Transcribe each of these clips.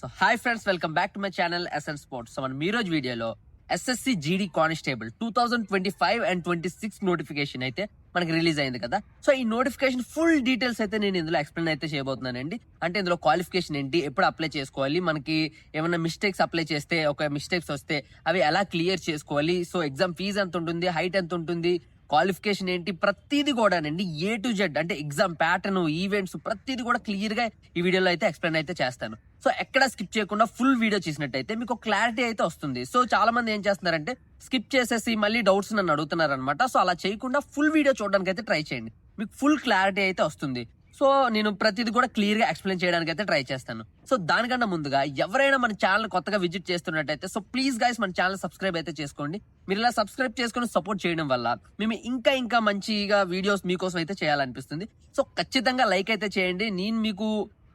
So hi friends welcome back to my channel SN sports so మనం ఈ రోజు వీడియోలో SSC GD constable two thousand twenty five and twenty six notification అయితే మనకి release అయింది కదా. సో ఈ నోటిఫికేషన్ ఫుల్ డీటెయిల్స్ అయితే నేను ఇందులో ఎక్స్ప్లెయిన్ అయితే చేయబోతున్నానండి. అంటే ఇందులో క్వాలిఫికేషన్ ఏంటి ఎప్పుడు అప్లై చేసుకోవాలి మనకి ఏమైనా మిస్టేక్స్ అప్లై చేస్తే ఒక మిస్టేక్స్ వస్తే అవి ఎలా క్లియర్ చేసుకోవాలి సో ఎగ్జామ్ ఫీజు ఎంత ఉంటుంది హైట్ ఎంత ఉంటుంది క్వాలిఫికేషన్ ఏంటి ప్రతిదీ కూడానండి ఏ టు జెడ్ అంటే ఎగ్జామ్ ప్యాటర్న్ ఈవెంట్స్ ప్రతిదీ కూడా క్లియర్గా ఈ వీడియోలో అయితే ఎక్స్ప్లెయిన్ అయితే చేస్తాను. సో ఎక్కడ స్కిప్ చేయకుండా ఫుల్ వీడియో చేసినట్టయితే మీకు క్లారిటీ అయితే వస్తుంది. సో చాలా మంది ఏం చేస్తున్నారంటే స్కిప్ చేసేసి మళ్ళీ డౌట్స్ నన్ను అడుగుతున్నారు అనమాట సో అలా చేయకుండా ఫుల్ వీడియో చూడడానికి అయితే ట్రై చేయండి. మీకు ఫుల్ క్లారిటీ అయితే వస్తుంది. సో నేను ప్రతిదీ కూడా క్లియర్గా ఎక్స్ప్లెయిన్ చేయడానికి అయితే ట్రై చేస్తాను. సో దానికన్నా ముందుగా ఎవరైనా మన ఛానల్ కొత్తగా విజిట్ చేస్తున్నట్టయితే సో ప్లీజ్ గైస్ మన ఛానల్ సబ్స్క్రైబ్ అయితే చేసుకోండి. మీరు ఇలా సబ్స్క్రైబ్ చేసుకుని సపోర్ట్ చేయడం వల్ల మేము ఇంకా ఇంకా మంచిగా వీడియోస్ మీకోసం అయితే చేయాలనిపిస్తుంది. సో ఖచ్చితంగా లైక్ అయితే చేయండి. నేను మీకు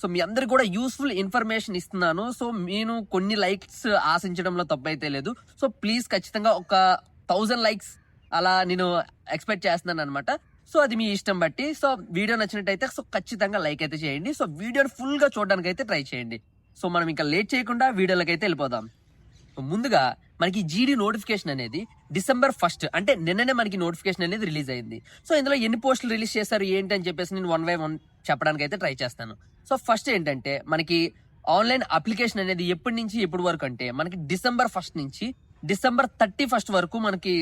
సో మీ అందరికి కూడా యూస్ఫుల్ ఇన్ఫర్మేషన్ ఇస్తున్నాను. సో నేను కొన్ని లైక్స్ ఆశించడంలో తప్పు అయితే లేదు. సో ప్లీజ్ ఖచ్చితంగా ఒక థౌజండ్ లైక్స్ అలా నేను ఎక్స్పెక్ట్ చేస్తున్నాను అనమాట సో అది మీ ఇష్టం బట్టి. సో వీడియో నచ్చినట్టయితే సో ఖచ్చితంగా లైక్ అయితే చేయండి. సో వీడియోని ఫుల్గా చూడడానికి అయితే ట్రై చేయండి. సో మనం ఇంకా లేట్ చేయకుండా వీడియోలోకి అయితే వెళ్ళిపోదాం ముందుగా మనకి జీడీ నోటిఫికేషన్ అనేది డిసెంబర్ ఫస్ట్ అంటే నిన్ననే మనకి నోటిఫికేషన్ అనేది రిలీజ్ అయింది. సో ఇందులో ఎన్ని పోస్టులు రిలీజ్ చేశారు ఏంటి అని చెప్పేసి నేను వన్ బై వన్ చెప్పడానికి అయితే ట్రై చేస్తాను. సో ఫస్ట్ ఏంటంటే మనకి ఆన్లైన్ అప్లికేషన్ అనేది ఎప్పటి నుంచి ఎప్పటి వరకు అంటే మనకి డిసెంబర్ ఫస్ట్ నుంచి డిసెంబర్ థర్టీ ఫస్ట్ వరకు మనకి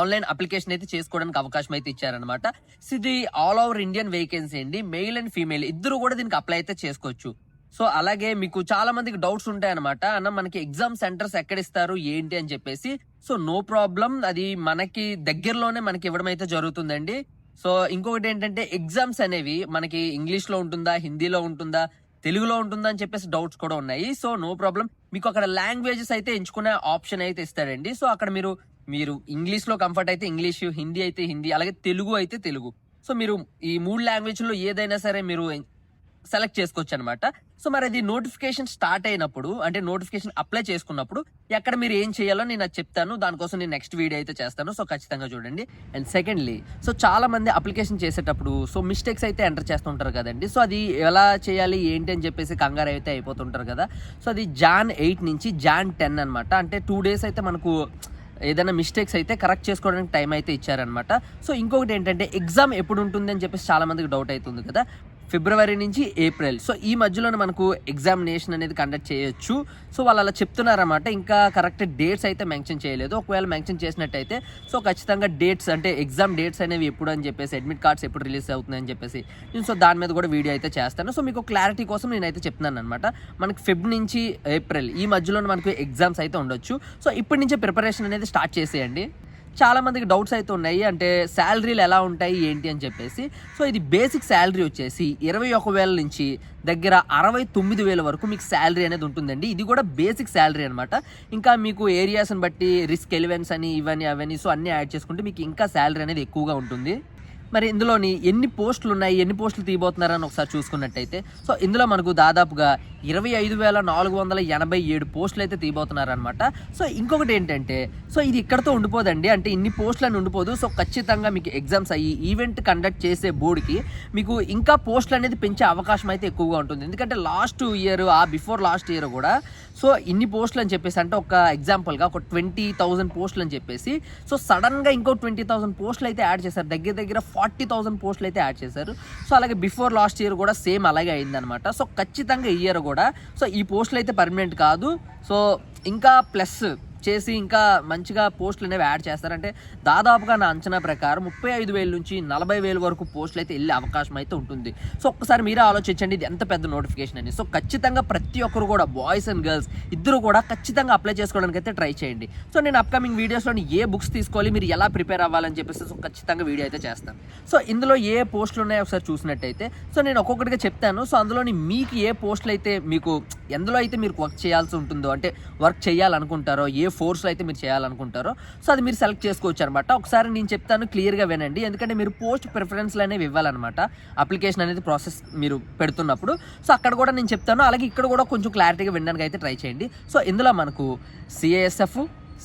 ఆన్లైన్ అప్లికేషన్ అయితే చేసుకోవడానికి అవకాశం అయితే ఇచ్చారనమాట సో ఇది ఆల్ ఓవర్ ఇండియన్ వేకెన్సీ అండి. మెయిల్ అండ్ ఫీమేల్ ఇద్దరు కూడా దీనికి అప్లై అయితే చేసుకోవచ్చు. సో అలాగే మీకు చాలా మందికి డౌట్స్ ఉంటాయి అనమాట అన్న మనకి ఎగ్జామ్ సెంటర్స్ ఎక్కడ ఇస్తారు ఏంటి అని చెప్పేసి. సో నో ప్రాబ్లం అది మనకి దగ్గరలోనే మనకి ఇవ్వడం అయితే జరుగుతుందండి. సో ఇంకొకటి ఏంటంటే ఎగ్జామ్స్ అనేవి మనకి ఇంగ్లీష్లో ఉంటుందా హిందీలో ఉంటుందా తెలుగులో ఉంటుందా అని చెప్పేసి డౌట్స్ కూడా ఉన్నాయి. సో నో ప్రాబ్లం మీకు అక్కడ లాంగ్వేజెస్ అయితే ఎంచుకునే ఆప్షన్ అయితే ఇస్తారండి సో అక్కడ మీరు మీరు ఇంగ్లీష్లో కంఫర్ట్ అయితే ఇంగ్లీష్ హిందీ అయితే హిందీ అలాగే తెలుగు అయితే తెలుగు. సో మీరు ఈ మూడు లాంగ్వేజ్లో ఏదైనా సరే మీరు సెలెక్ట్ చేసుకోవచ్చు అనమాట సో మరి అది నోటిఫికేషన్ స్టార్ట్ అయినప్పుడు అంటే నోటిఫికేషన్ అప్లై చేసుకున్నప్పుడు ఎక్కడ మీరు ఏం చేయాలో నేను అది చెప్తాను. దానికోసం నేను నెక్స్ట్ వీడియో అయితే చేస్తాను. సో ఖచ్చితంగా చూడండి. అండ్ సెకండ్లీ సో చాలా మంది అప్లికేషన్ చేసేటప్పుడు సో మిస్టేక్స్ అయితే ఎంటర్ చేస్తుంటారు కదండి. సో అది ఎలా చేయాలి ఏంటి అని చెప్పేసి కంగారు అయితే అయిపోతుంటారు కదా. సో అది జాన్ ఎయిట్ నుంచి జాన్ టెన్ అనమాట అంటే టూ డేస్ అయితే మనకు ఏదైనా మిస్టేక్స్ అయితే కరెక్ట్ చేసుకోవడానికి టైం అయితే ఇచ్చారనమాట సో ఇంకొకటి ఏంటంటే ఎగ్జామ్ ఎప్పుడు ఉంటుంది అని చెప్పేసి చాలా మందికి డౌట్ అవుతుంది కదా. ఫిబ్రవరి నుంచి ఏప్రిల్. సో ఈ మధ్యలోనే మనకు ఎగ్జామినేషన్ అనేది కండక్ట్ చేయొచ్చు. సో వాళ్ళు అలా చెప్తున్నారన్నమాట. ఇంకా కరెక్ట్ డేట్స్ అయితే మెన్షన్ చేయలేదు. ఒకవేళ మెన్షన్ చేసినట్టయితే సో ఖచ్చితంగా డేట్స్ అంటే ఎగ్జామ్ డేట్స్ అనేవి ఎప్పుడు అని చెప్పేసి అడ్మిట్ కార్డ్స్ ఎప్పుడు రిలీజ్ అవుతున్నాయని చెప్పేసి నేను సో దాని మీద కూడా వీడియో అయితే చేస్తాను. సో మీకు క్లారిటీ కోసం నేనైతే చెప్తున్నాను అనమాట మనకి ఫిబ్ నుంచి ఏప్రిల్ ఈ మధ్యలో మనకు ఎగ్జామ్స్ అయితే ఉండొచ్చు. సో ఇప్పటి నుంచే ప్రిపరేషన్ అనేది స్టార్ట్ చేసేయండి. చాలా మందికి డౌట్స్ అయితే ఉన్నాయి. అంటే శాలరీలు ఎలా ఉంటాయి ఏంటి అని చెప్పేసి. సో ఇది బేసిక్ శాలరీ వచ్చేసి ఇరవై ఒక వేల నుంచి దగ్గర అరవై తొమ్మిది వేల వరకు మీకు శాలరీ అనేది ఉంటుందండి. ఇది కూడా బేసిక్ శాలరీ అనమాట ఇంకా మీకు ఏరియాస్ని బట్టి రిస్క్ ఎలివెన్స్ అని ఇవన్నీ అవన్నీ సో అన్నీ యాడ్ చేసుకుంటే మీకు ఇంకా శాలరీ అనేది ఎక్కువగా ఉంటుంది. మరి ఇందులోని ఎన్ని పోస్టులు ఉన్నాయి ఎన్ని పోస్టులు తీయబోతున్నారని ఒకసారి చూసుకున్నట్టయితే సో ఇందులో మనకు దాదాపుగా ఇరవై ఐదు వేల నాలుగు వందల ఎనభై ఏడు పోస్టులు అయితే తీయబోతున్నారనమాట సో ఇంకొకటి ఏంటంటే సో ఇది ఇక్కడతో ఉండిపోదండి. అంటే ఇన్ని పోస్టులు అని ఉండిపోదు. సో ఖచ్చితంగా మీకు ఎగ్జామ్స్ అయ్యి ఈవెంట్ కండక్ట్ చేసే బోర్డుకి మీకు ఇంకా పోస్టులు అనేది పెంచే అవకాశం అయితే ఎక్కువగా ఉంటుంది. ఎందుకంటే లాస్ట్ ఇయర్ ఆ బిఫోర్ లాస్ట్ ఇయర్ కూడా సో ఇన్ని పోస్టులు అని చెప్పేసి అంటే ఒక ఎగ్జాంపుల్గా ఒక ట్వంటీ థౌసండ్ పోస్టులు అని చెప్పేసి సో సడన్గా ఇంకో ట్వంటీ థౌసండ్ పోస్టులు అయితే యాడ్ చేశారు. దగ్గర దగ్గర ఫార్టీ థౌసండ్ పోస్టులు అయితే యాడ్ చేశారు. సో అలాగే బిఫోర్ లాస్ట్ ఇయర్ కూడా సేమ్ అలాగే అయిందనమాట సో ఖచ్చితంగా ఈ ఇయర్ కూడా సో ఈ పోస్టులు అయితే పర్మనెంట్ కాదు. సో ఇంకా ప్లస్ చేసి ఇంకా మంచిగా పోస్టులు అనేవి యాడ్ చేస్తారంటే దాదాపుగా నా అంచనా ప్రకారం ముప్పై ఐదు వేల నుంచి నలభై వేల వరకు పోస్టులు అయితే వెళ్ళే అవకాశం అయితే ఉంటుంది. సో ఒక్కసారి మీరే ఆలోచించండి ఇది ఎంత పెద్ద నోటిఫికేషన్ అని. సో ఖచ్చితంగా ప్రతి ఒక్కరు కూడా బాయ్స్ అండ్ గర్ల్స్ ఇద్దరు కూడా ఖచ్చితంగా అప్లై చేసుకోవడానికి అయితే ట్రై చేయండి. సో నేను అప్కమింగ్ వీడియోస్లో ఏ బుక్స్ తీసుకోవాలి మీరు ఎలా ప్రిపేర్ అవ్వాలని చెప్పేసి సో ఖచ్చితంగా వీడియో అయితే చేస్తాను. సో ఇందులో ఏ పోస్టులు ఉన్నాయో ఒకసారి చూసినట్టయితే సో నేను ఒక్కొక్కటిగా చెప్తాను. సో అందులోని మీకు ఏ పోస్టులు అయితే మీకు ఎందులో అయితే మీరు వర్క్ చేయాల్సి ఉంటుందో అంటే వర్క్ చేయాలనుకుంటారో ఏ ఫోర్స్లో అయితే మీరు చేయాలనుకుంటారో సో అది మీరు సెలెక్ట్ చేసుకోవచ్చు అనమాట ఒకసారి నేను చెప్తాను క్లియర్గా వినండి. ఎందుకంటే మీరు పోస్ట్ ప్రిఫరెన్స్లు అనేవి ఇవ్వాలన్నమాట. అప్లికేషన్ అనేది ప్రాసెస్ మీరు పెడుతున్నప్పుడు. సో అక్కడ కూడా నేను చెప్తాను. అలాగే ఇక్కడ కూడా కొంచెం క్లారిటీగా వినడానికి అయితే ట్రై చేయండి. సో ఇందులో మనకు CASF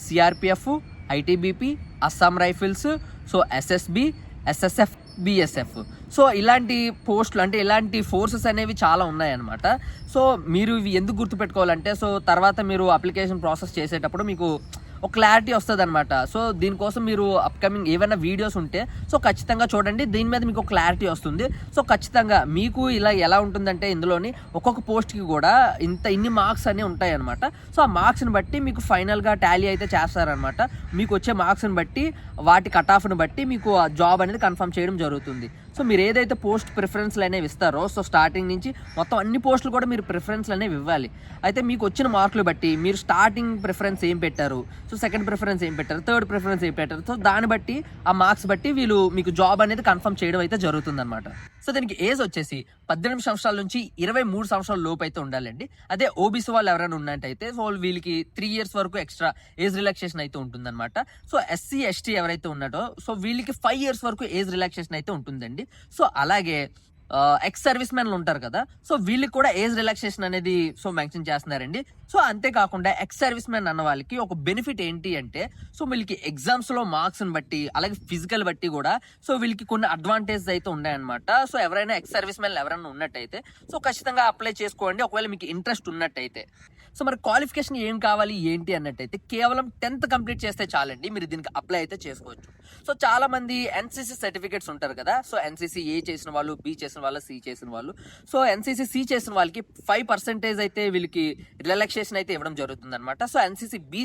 CRPF ITBP Assam rifles so SSB SSF BSF so ఇలాంటి పోస్టులు అంటే ఇలాంటి ఫోర్సెస్ అనేవి చాలా ఉన్నాయన్నమాట. సో మీరు ఇవి ఎందుకు గుర్తుపెట్టుకోవాలంటే సో తర్వాత మీరు అప్లికేషన్ ప్రాసెస్ చేసేటప్పుడు మీకు ఒక క్లారిటీ వస్తుంది అనమాట సో దీనికోసం మీరు అప్కమింగ్ ఏవైనా వీడియోస్ ఉంటే సో ఖచ్చితంగా చూడండి. దీని మీద మీకు క్లారిటీ వస్తుంది. సో ఖచ్చితంగా మీకు ఇలా ఎలా ఉంటుందంటే ఇందులోని ఒక్కొక్క పోస్ట్కి కూడా ఇంత ఇన్ని మార్క్స్ అనే ఉంటాయన్నమాట. సో ఆ మార్క్స్ని బట్టి మీకు ఫైనల్గా టాలీ అయితే చేస్తారనమాట మీకు వచ్చే మార్క్స్ని బట్టి వాటి కట్ ఆఫ్ని బట్టి మీకు ఆ జాబ్ అనేది కన్ఫర్మ్ చేయడం జరుగుతుంది. సో మీరు ఏదైతే పోస్ట్ ప్రిఫరెన్స్లు అనేవి ఇస్తారో సో స్టార్టింగ్ నుంచి మొత్తం అన్ని పోస్టులు కూడా మీరు ప్రిఫరెన్స్లు అనేవి ఇవ్వాలి. అయితే మీకు వచ్చిన మార్కులు బట్టి మీరు స్టార్టింగ్ ప్రిఫరెన్స్ ఏం పెట్టారు? సో సెకండ్ ప్రిఫరెన్స్ ఏం పెట్టారు? థర్డ్ ప్రిఫరెన్స్ ఏం పెట్టారు? సో దాన్ని బట్టి ఆ మార్క్స్ బట్టి వీళ్ళు మీకు జాబ్ అనేది కన్ఫర్మ్ చేయడం అయితే జరుగుతుందన్నమాట. సో దీనికి ఏజ్ వచ్చేసి పద్దెనిమిది సంవత్సరాల నుంచి ఇరవై మూడు సంవత్సరాల లోపు అయితే ఉండాలండి. అదే ఓబీసీ వాళ్ళు ఎవరైనా ఉన్నట్టయితే సో వీళ్ళకి త్రీ ఇయర్స్ వరకు ఎక్స్ట్రా ఏజ్ రిలాక్సేషన్ అయితే ఉంటుందన్నమాట. సో ఎస్సీ ఎస్టీ ఎవరైతే ఉన్నారో సో వీళ్ళకి ఫైవ్ ఇయర్స్ వరకు ఏజ్ రిలాక్సేషన్ అయితే ఉంటుందండి. సో అలాగే ఎక్స్ సర్వీస్ మెన్లు ఉంటారు కదా. సో వీళ్ళకి కూడా ఏజ్ రిలాక్సేషన్ అనేది సో మెన్షన్ చేస్తున్నారండి. సో అంతేకాకుండా ఎక్స్ సర్వీస్ మెన్ అన్న వాళ్ళకి ఒక బెనిఫిట్ ఏంటి అంటే సో వీళ్ళకి ఎగ్జామ్స్లో మార్క్స్ని బట్టి అలాగే ఫిజికల్ బట్టి కూడా సో వీళ్ళకి కొన్ని అడ్వాంటేజ్ అయితే ఉన్నాయన్నమాట. సో ఎవరైనా ఎక్స్ సర్వీస్ మెన్ ఎవరైనా ఉన్నట్టయితే సో ఖచ్చితంగా అప్లై చేసుకోండి. ఒకవేళ మీకు ఇంట్రెస్ట్ ఉన్నట్టయితే. సో మరి క్వాలిఫికేషన్ ఏం కావాలి ఏంటి అన్నట్టయితే కేవలం టెన్త్ కంప్లీట్ చేస్తే చాలండి. మీరు దీనికి అప్లై అయితే చేసుకోవచ్చు. సో చాలామంది ఎన్సీసీ సర్టిఫికేట్స్ ఉంటారు కదా. సో ఎన్సీసీ ఏ చేసిన వాళ్ళు బి చేసిన వాళ్ళు సి చేసిన వాళ్ళు. సో ఎన్సీసీ సి చేసిన వాళ్ళకి ఫైవ్ పర్సెంటేజ్ అయితే వీళ్ళకి రిలాక్సేషన్ అయితే ఇవ్వడం జరుగుతుంది అనమాట సో ఎన్సీసీ బి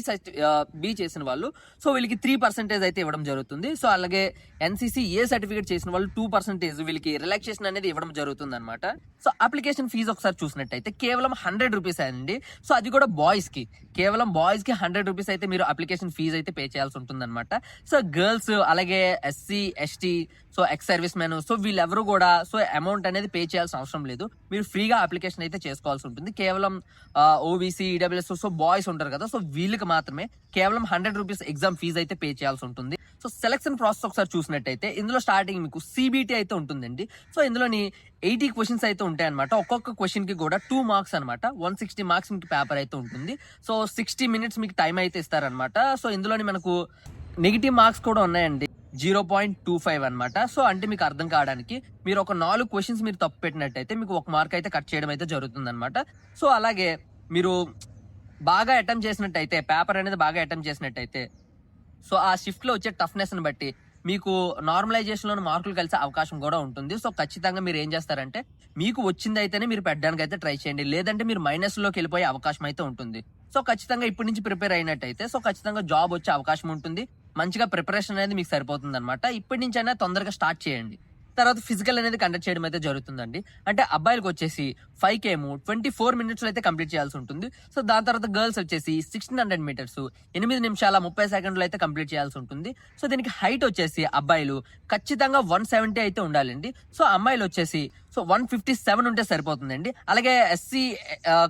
బి చేసిన వాళ్ళు. సో వీళ్ళకి త్రీ పర్సెంటేజ్ అయితే ఇవ్వడం జరుగుతుంది. సో అలాగే ఎన్సీసీ ఏ సర్టిఫికేట్ చేసిన వాళ్ళు టూ పర్సెంటేజ్ వీళ్ళకి రిలాక్సేషన్ అనేది ఇవ్వడం జరుగుతుంది అనమాట సో అప్లికేషన్ ఫీజు ఒకసారి చూసినట్టయితే కేవలం హండ్రెడ్ రూపీస్ అండి. సో అది కూడా బాయ్స్కి కేవలం బాయ్స్కి హండ్రెడ్ రూపీస్ అయితే మీరు అప్లికేషన్ ఫీజు అయితే పే చేయాల్సి ఉంటుంది అనమాట సో గర్ల్స్ అలాగే SC ST so ex service men. So వీళ్ళెవరు కూడా సో అమౌంట్ అనేది పే చేయాల్సిన అవసరం లేదు. మీరు ఫ్రీగా అప్లికేషన్ అయితే చేసుకోవాల్సి ఉంటుంది. కేవలం ఓబీసీ ఈడబ్ల్యూఎస్ సో బాయ్స్ ఉంటారు కదా సో వీళ్ళకి మాత్రమే కేవలం హండ్రెడ్ రూపీస్ ఎగ్జామ్ ఫీజు అయితే పే చేయాల్సి ఉంటుంది. సో సెలక్షన్ ప్రాసెస్ ఒకసారి చూసినట్టయితే ఇందులో స్టార్టింగ్ మీకు సిబిటీ అయితే ఉంటుందండి. సో ఇందులోని ఎయిటీ క్వశ్చన్స్ అయితే ఉంటాయి అనమాట ఒక్కొక్క క్వశ్చన్కి కూడా టూ మార్క్స్ అనమాట వన్ సిక్స్టీ మార్క్స్ మీకు పేపర్ అయితే ఉంటుంది. సో సిక్స్టీ మినిట్స్ మీకు టైం అయితే ఇస్తారనమాట సో ఇందులోని మనకు నెగిటివ్ మార్క్స్ కూడా ఉన్నాయండి. జీరో పాయింట్ టూ ఫైవ్ అనమాట సో అంటే మీకు అర్థం కావడానికి మీరు ఒక నాలుగు క్వశ్చన్స్ మీరు తప్పు పెట్టినట్టయితే మీకు ఒక మార్క్ అయితే కట్ చేయడం అయితే జరుగుతుంది అనమాట సో అలాగే మీరు బాగా అటెంప్ట్ చేసినట్టయితే పేపర్ అనేది బాగా అటెంప్ట్ చేసినట్టయితే సో ఆ షిఫ్ట్లో వచ్చే టఫ్నెస్ని బట్టి మీకు నార్మలైజేషన్లో మార్కులు కలిసే అవకాశం కూడా ఉంటుంది. సో ఖచ్చితంగా మీరు ఏం చేస్తారంటే మీకు వచ్చింది అయితేనే మీరు పెట్టడానికి అయితే ట్రై చేయండి. లేదంటే మీరు మైనస్లోకి వెళ్ళిపోయే అవకాశం అయితే ఉంటుంది. సో ఖచ్చితంగా ఇప్పటి నుంచి ప్రిపేర్ అయినట్టయితే సో ఖచ్చితంగా జాబ్ వచ్చే అవకాశం ఉంటుంది. మంచిగా ప్రిపరేషన్ అనేది మీకు సరిపోతుంది అనమాట ఇప్పటి నుంచి అయినా తొందరగా స్టార్ట్ చేయండి. తర్వాత ఫిజికల్ అనేది కండక్ట్ చేయడం అయితే జరుగుతుందండి. అంటే అబ్బాయిలకు వచ్చేసి ఫైవ్ కేము ట్వంటీ ఫోర్ మినిట్స్ అయితే కంప్లీట్ చేయాల్సి ఉంటుంది. సో దాని తర్వాత గర్ల్స్ వచ్చేసి సిక్స్టీన్ హండ్రెడ్ మీటర్స్ ఎనిమిది నిమిషాల ముప్పై సెకండ్లు అయితే కంప్లీట్ చేయాల్సి ఉంటుంది. సో దీనికి హైట్ వచ్చేసి అబ్బాయిలు ఖచ్చితంగా వన్ సెవెంటీ అయితే ఉండాలండి. సో అమ్మాయిలు వచ్చేసి సో వన్ ఫిఫ్టీ సెవెన్ ఉంటే సరిపోతుందండి. అలాగే ఎస్సీ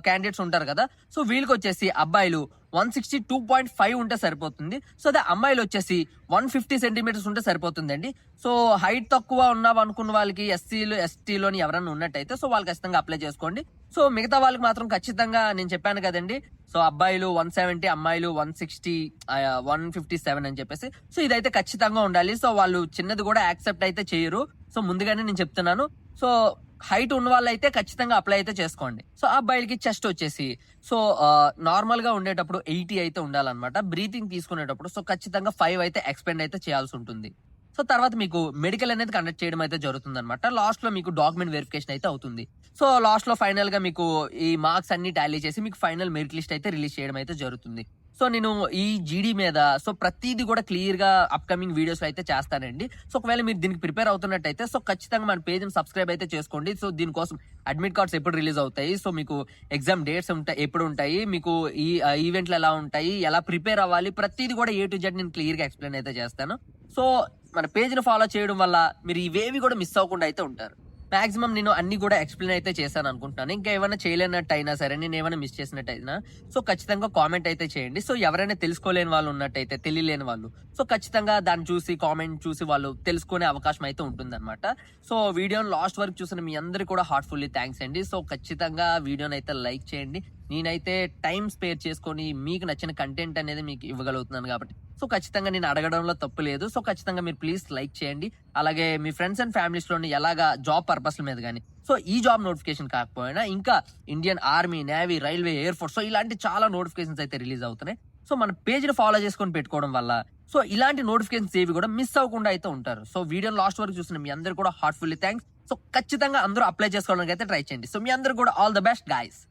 క్యాండిడేట్స్ ఉంటారు కదా. సో వీళ్ళకి వచ్చేసి అబ్బాయిలు one sixty two point five ఉంటే సరిపోతుంది. సో అదే అమ్మాయిలు వచ్చేసి వన్ ఫిఫ్టీ సెంటీమీటర్స్ ఉంటే సరిపోతుందండి. సో హైట్ తక్కువ ఉన్నావు అనుకున్న వాళ్ళకి ఎస్సీలు ఎస్టీలోని ఎవరైనా ఉన్నట్టయితే సో వాళ్ళు ఖచ్చితంగా అప్లై చేసుకోండి. సో మిగతా వాళ్ళకి మాత్రం ఖచ్చితంగా నేను చెప్పాను కదండి. సో అబ్బాయిలు వన్ సెవెంటీ అమ్మాయిలు one sixty one fifty seven అని చెప్పేసి. సో ఇదైతే ఖచ్చితంగా ఉండాలి. సో వాళ్ళు చిన్నది కూడా యాక్సెప్ట్ అయితే చేయరు. సో ముందుగానే నేను చెప్తున్నాను. సో హైట్ ఉన్న వాళ్ళైతే ఖచ్చితంగా అప్లై అయితే చేసుకోండి. సో ఆ అబ్బాయిలకి చెస్ట్ వచ్చేసి సో నార్మల్గా ఉండేటప్పుడు ఎయిటీ అయితే ఉండాలన్నమాట. బ్రీతింగ్ తీసుకునేటప్పుడు సో ఖచ్చితంగా ఫైవ్ అయితే ఎక్స్పెండ్ అయితే చేయాల్సి ఉంటుంది. సో తర్వాత మీకు మెడికల్ అనేది కండక్ట్ చేయడం అయితే జరుగుతుంది అనమాట లాస్ట్లో మీకు డాక్యుమెంట్ వెరిఫికేషన్ అయితే అవుతుంది. సో లాస్ట్లో ఫైనల్గా మీకు ఈ మార్క్స్ అన్ని టాలీ చేసి మీకు ఫైనల్ మెరిట్ లిస్ట్ అయితే రిలీజ్ చేయడం అయితే జరుగుతుంది. సో నేను ఈ జీడీ మీద సో ప్రతిదీ కూడా క్లియర్గా అప్కమింగ్ వీడియోస్ అయితే చేస్తానండి. సో ఒకవేళ మీరు దీనికి ప్రిపేర్ అవుతున్నట్టయితే సో ఖచ్చితంగా మన పేజ్ సబ్స్క్రైబ్ అయితే చేసుకోండి. సో దీనికోసం అడ్మిట్ కార్డ్స్ ఎప్పుడు రిలీజ్ అవుతాయి? సో మీకు ఎగ్జామ్ డేట్స్ ఉంటాయి ఎప్పుడు ఉంటాయి? మీకు ఈ ఈవెంట్లు ఎలా ఉంటాయి? ఎలా ప్రిపేర్ అవ్వాలి? ప్రతిదీ కూడా ఏ టు జెడ్ నేను క్లియర్గా ఎక్స్ప్లెయిన్ అయితే చేస్తాను. సో మన పేజ్ని ఫాలో చేయడం వల్ల మీరు ఇవేవి కూడా మిస్ అవ్వకుండా అయితే ఉంటారు. మాక్సిమం నేను అన్ని కూడా ఎక్స్ప్లెయిన్ అయితే చేశాను అనుకుంటున్నాను. ఇంకా ఏమైనా చేయలేనట్టు అయినా సరే నేను ఏమైనా మిస్ చేసినట్టు అయినా సో ఖచ్చితంగా కామెంట్ అయితే చేయండి. సో ఎవరైనా తెలుసుకోలేని వాళ్ళు ఉన్నట్టయితే తెలియలేని వాళ్ళు సో ఖచ్చితంగా దాన్ని చూసి కామెంట్ చూసి వాళ్ళు తెలుసుకునే అవకాశం అయితే ఉంటుందన్నమాట. సో వీడియోని లాస్ట్ వరకు చూసిన మీ అందరికీ కూడా హార్ట్ఫుల్లీ థ్యాంక్స్ అండి. సో ఖచ్చితంగా వీడియోని అయితే లైక్ చేయండి. నేనైతే టైం స్పేర్ చేసుకొని మీకు నచ్చిన కంటెంట్ అనేది మీకు ఇవ్వగలుగుతున్నాను కాబట్టి. సో ఖచ్చితంగా నేను అడగడంలో తప్పు లేదు. సో ఖచ్చితంగా మీరు ప్లీజ్ లైక్ చేయండి. అలాగే మీ ఫ్రెండ్స్ అండ్ ఫ్యామిలీస్లోని ఎలాగా జాబ్ పర్పస్ల మీద కానీ సో ఈ జాబ్ నోటిఫికేషన్ కాకపోయినా ఇంకా Indian army navy railway air force so ఇలాంటి చాలా నోటిఫికేషన్స్ అయితే రిలీజ్ అవుతున్నాయి. సో మన పేజ్ని ఫాలో చేసుకొని పెట్టుకోవడం వల్ల సో ఇలాంటి నోటిఫికేషన్స్ ఏవి కూడా మిస్ అవ్వకుండా అయితే ఉంటారు. సో వీడియో లాస్ట్ వరకు చూసిన మీ అందరు కూడా హార్ట్ఫుల్లీ థ్యాంక్స్ సో ఖచ్చితంగా అందరూ అప్లై చేసుకోవడానికి అయితే ట్రై చేయండి. సో మీ అందరు కూడా ఆల్ ద బెస్ట్ గాయస్